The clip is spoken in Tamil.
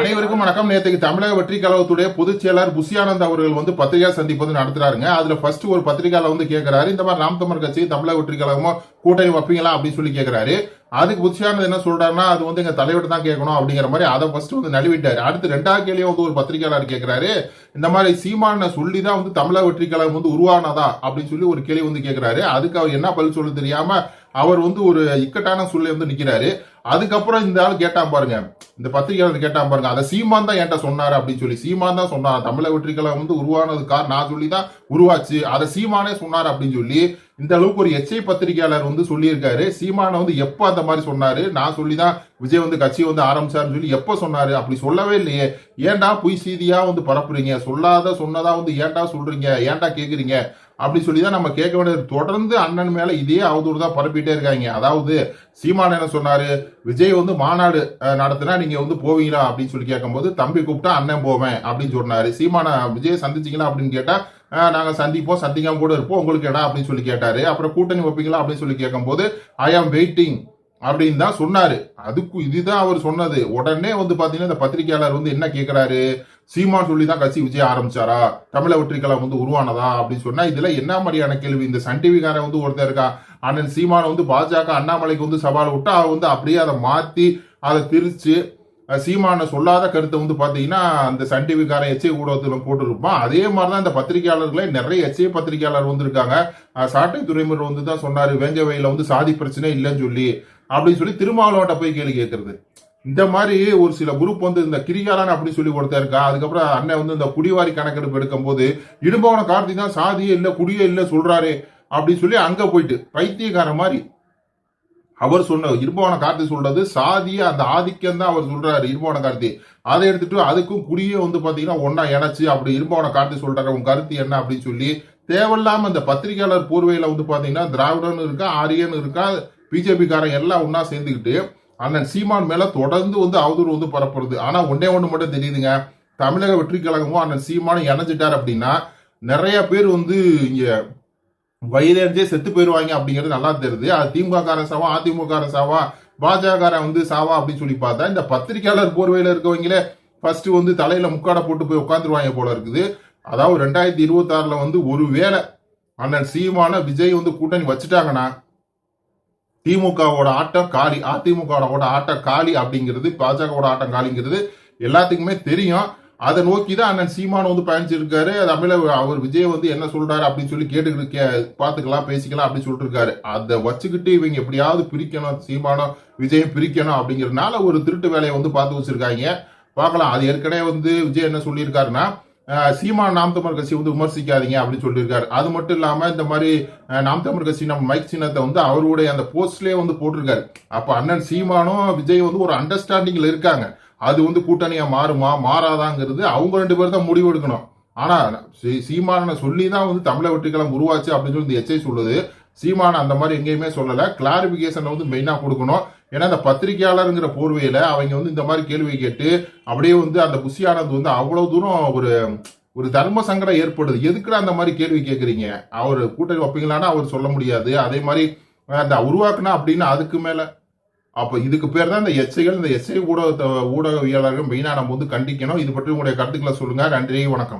அனைவருக்கும் வணக்கம். நேற்றுக்கு தமிழக வெற்றி கழகத்துடைய பொதுச் செயலாளர் புஷியானந்த் அவர்கள் வந்து பத்திரிகை சந்திப்பு வந்து நடத்துறாருங்க. அதுல ஃபர்ஸ்ட் ஒரு பத்திரிகையாளர் வந்து கேட்கிறாரு இந்த மாதிரி நாம் தமிழ் கட்சி தமிழக வெற்றி கழகமோ கூட்டணி வைப்பீங்களா அப்படின்னு சொல்லி கேட்கிறாரு அதுக்கு புஷியானந்த் என்ன சொல்றாருன்னா அது வந்து எங்க தலைவர் தான் கேட்கணும் அப்படிங்கிற மாதிரி அதை ஃபர்ஸ்ட் வந்து நழுவிட்டாரு. அடுத்து ரெண்டாவது கேள்வியும் வந்து ஒரு பத்திரிகையாளர் கேட்கிறாரு இந்த மாதிரி சீமான சொல்லி தான் வந்து தமிழக வெற்றி கழகம் வந்து உருவானதா அப்படின்னு சொல்லி ஒரு கேள்வி வந்து கேட்கிறாரு அதுக்கு அவர் என்ன பதில் சொல்ல தெரியாம அவர் வந்து ஒரு இக்கட்டான சூழ்நிலை வந்து நிக்கிறாரு. அதுக்கப்புறம் இந்த ஆள் கேட்டான் பாருங்க. இந்த பத்திரிகையாளர் கேட்டான் பாருங்க. அதை சீமான் தான் என்கிட்ட சொன்னாரு அப்படின்னு சொல்லி சீமான் தான் சொன்னார்? தமிழக வெற்றி வந்து உருவானது கார் நான் சொல்லி தான் உருவாச்சு. அதை சீமானே சொன்னார் அப்படின்னு சொல்லி இந்த அளவுக்கு ஒரு எச்சை பத்திரிகையாளர் வந்து சொல்லியிருக்காரு. சீமானை வந்து எப்போ அந்த மாதிரி சொன்னாரு? நான் சொல்லி தான் விஜய் வந்து கட்சி வந்து ஆரம்பிச்சாருன்னு சொல்லி எப்போ சொன்னாரு? அப்படி சொல்லவே இல்லையே. ஏன்டா பொய் செய்தியா வந்து பரப்புறீங்க? சொல்லாத சொன்னதா வந்து ஏன்டா சொல்றீங்க? ஏன்டா கேட்குறீங்க அப்படி சொல்லி தான் நம்ம கேட்க வேண்டியது. தொடர்ந்து அண்ணன் மேல இதே அவதூறு தான் பரப்பிட்டே இருக்காங்க. அதாவது சீமான் என்ன சொன்னாரு? விஜய் வந்து மாநாடு நடத்தினா நீங்க வந்து போவீங்களா? அப்படின்னு சொல்லி கேட்கும்போது தம்பி கூப்பிட்டா அண்ணன் போவேன் அப்படின்னு சொன்னாரு. சீமான விஜய் சந்திச்சீங்களா? அப்படின்னு கேட்டா நாங்கள் சந்திப்போம் சந்திக்காம கூட இருப்போம் உங்களுக்கு இடம் அப்படின்னு சொல்லி கேட்டாரு. அப்புறம் கூட்டணி வைப்பீங்களா? அப்படின்னு சொல்லி கேட்கும்போது ஐ ஆம் வெயிட்டிங் அப்படின்னு தான் சொன்னாரு. அதுக்கு இதுதான் அவர் சொன்னது. உடனே வந்து பாத்தீங்கன்னா இந்த பத்திரிகையாளர் வந்து என்ன கேக்குறாரு? சீமான் சொல்லி தான் கட்சி விஜய் ஆரம்பிச்சாரா? தமிழ வெற்றிக்கலாம் வந்து உருவானதா? அப்படின்னு சொன்னா இதுல என்ன மாதிரியான கேள்வி? இந்த சன் டிவிக்காரன் வந்து ஒருத்தர் இருக்கா அண்ணன் சீமான வந்து பாஜக அண்ணாமலைக்கு வந்து சவால் விட்டு அவர் வந்து அப்படியே அதை மாத்தி அதை பிரிச்சு சீமான சொல்லாத கருத்தை வந்து பாத்தீங்கன்னா அந்த சன் டிவிக்காரன் எச்சை ஊடகத்துல போட்டுருப்பான். அதே மாதிரிதான் இந்த பத்திரிகையாளர்களே நிறைய எச்சை பத்திரிகையாளர் வந்திருக்காங்க. சாட்டை துறைமுறை வந்து தான் சொன்னாரு வேங்கவையில வந்து சாதி பிரச்சனை இல்லைன்னு சொல்லி. அப்படின்னு சொல்லி திருமாவளவன்ட்ட போய் கேள்வி கேட்கறது இந்த மாதிரி ஒரு சில குரூப் வந்து இந்த கிரிகாலன் அப்படின்னு சொல்லி ஒருத்தர் இருக்கா அதுக்கப்புறம் அண்ணன் வந்து இந்த குடிவாரி கணக்கெடுப்பு எடுக்கும்போது இடும்பவன கார்த்தி தான் சாதியே இல்லை குடியே இல்லை சொல்றாரு அப்படின்னு சொல்லி அங்க போயிட்டு பைத்தியக்காரன் மாதிரி. அவர் சொன்ன இருபவன கார்த்தி சொல்றது சாதிய அந்த ஆதிக்கம் தான் அவர் சொல்றாரு இருபவன கார்த்தி. அதை எடுத்துட்டு அதுக்கும் குடியே வந்து பாத்தீங்கன்னா ஒன்னா இணைச்சு அப்படி இருபவன கார்த்தி சொல்றாரு உன் கருத்து என்ன அப்படின்னு சொல்லி தேவையில்லாம இந்த பத்திரிகையாளர் போர்வையில வந்து பாத்தீங்கன்னா திராவிடன் இருக்கா ஆரியன் இருக்கா பிஜேபிக்காரன் எல்லாம் ஒன்னா சேர்ந்துக்கிட்டு அண்ணன் சீமான் மேல தொடர்ந்து வந்து அவதூறு வந்து பரப்புறது. ஆனா ஒன்னே ஒன்று மட்டும் தெரியுதுங்க. தமிழக வெற்றி கழகமும் அண்ணன் சீமானும் இணைஞ்சிட்டார் அப்படின்னா நிறைய பேர் வந்து இங்க வயதறிஞ்சே செத்து போயிடுவாங்க அப்படிங்கிறது நல்லா தெரியுது. அது திமுக காரன் சாவா அதிமுககாரன் சாவா பாஜக காரன் வந்து சாவா அப்படின்னு சொல்லி பார்த்தா இந்த பத்திரிகையாளர் போர்வையில இருக்கவங்களே ஃபர்ஸ்ட் வந்து தலையில முக்காடை போட்டு போய் உட்காந்துருவாங்க போல இருக்குது. அதாவது ரெண்டாயிரத்தி இருபத்தி ஆறுல வந்து ஒருவேளை அண்ணன் சீமான விஜய் வந்து கூட்டணி வச்சுட்டாங்கன்னா திமுகவோட ஆட்டம் காலி. அதிமுகவோட ஆட்டம் காலி அப்படிங்கிறது பாஜகவோட ஆட்டம் காலிங்கிறது எல்லாத்துக்குமே தெரியும். அதை நோக்கி தான் அண்ணன் சீமான் வந்து பயணிச்சிருக்காரு. தமிழ அவர் விஜய் வந்து என்ன சொல்றாரு அப்படின்னு சொல்லி கேட்டுக்கிட்டு கே பார்த்துக்கலாம் பேசிக்கலாம் அப்படின்னு சொல்லிட்டு இருக்காரு அதை வச்சுக்கிட்டு இவங்க எப்படியாவது பிரிக்கணும் சீமானம் விஜயம் பிரிக்கணும் அப்படிங்கிறதுனால ஒரு திருட்டு வேலையை வந்து பார்த்து வச்சிருக்காங்க. பார்க்கலாம். அது ஏற்கனவே வந்து விஜய் என்ன சொல்லியிருக்காருன்னா சீமான் நாம் தமிழ் கட்சி வந்து விமர்சிக்காதீங்க அப்படின்னு சொல்லியிருக்காரு. அது மட்டும் இல்லாம இந்த மாதிரி நாம் தமிழ் கட்சி நம்ம மைக் சின்னத்தை வந்து அவருடைய அந்த போஸ்ட்லயே வந்து போட்டிருக்காரு. அப்ப அண்ணன் சீமானும் விஜய் வந்து ஒரு அண்டர்ஸ்டாண்டிங்ல இருக்காங்க. அது வந்து கூட்டணியா மாறுமா மாறாதாங்கிறது அவங்க ரெண்டு பேரும் தான் முடிவு எடுக்கணும் ஆனா சீமான சீமானை சொல்லி தான் வந்து தமிழை வெற்றிக்கலாம் உருவாச்சு அப்படின்னு சொல்லி இந்த எச்சை சொல்லுது. சீமான அந்த மாதிரி எங்கேயுமே சொல்லல. கிளாரிபிகேஷன் வந்து மெயினா கொடுக்கணும். ஏன்னா இந்த பத்திரிகையாளருங்கிற போர்வையில அவங்க வந்து இந்த மாதிரி கேள்வி கேட்டு அப்படியே வந்து அந்த குஷி ஆனந்த் வந்து அவ்வளவு தூரம் ஒரு ஒரு தர்ம சங்கடம் ஏற்படுது. எதுக்குடா அந்த மாதிரி கேள்வி கேட்குறீங்க அவர் கூட்டணி வைப்பீங்களான்னு அவர் சொல்ல முடியாது. அதே மாதிரி அந்த உருவாக்குனா அப்படின்னு அதுக்கு மேல. அப்ப இதுக்கு பேர் தான் இந்த எச்சைகள் இந்த எச்சை ஊடக ஊடகவியலாளர்கள் மெயினா நம்ம வந்து கண்டிக்கணும். இது பற்றி உங்களுடைய கருத்துக்களை சொல்லுங்க. நன்றி வணக்கம்.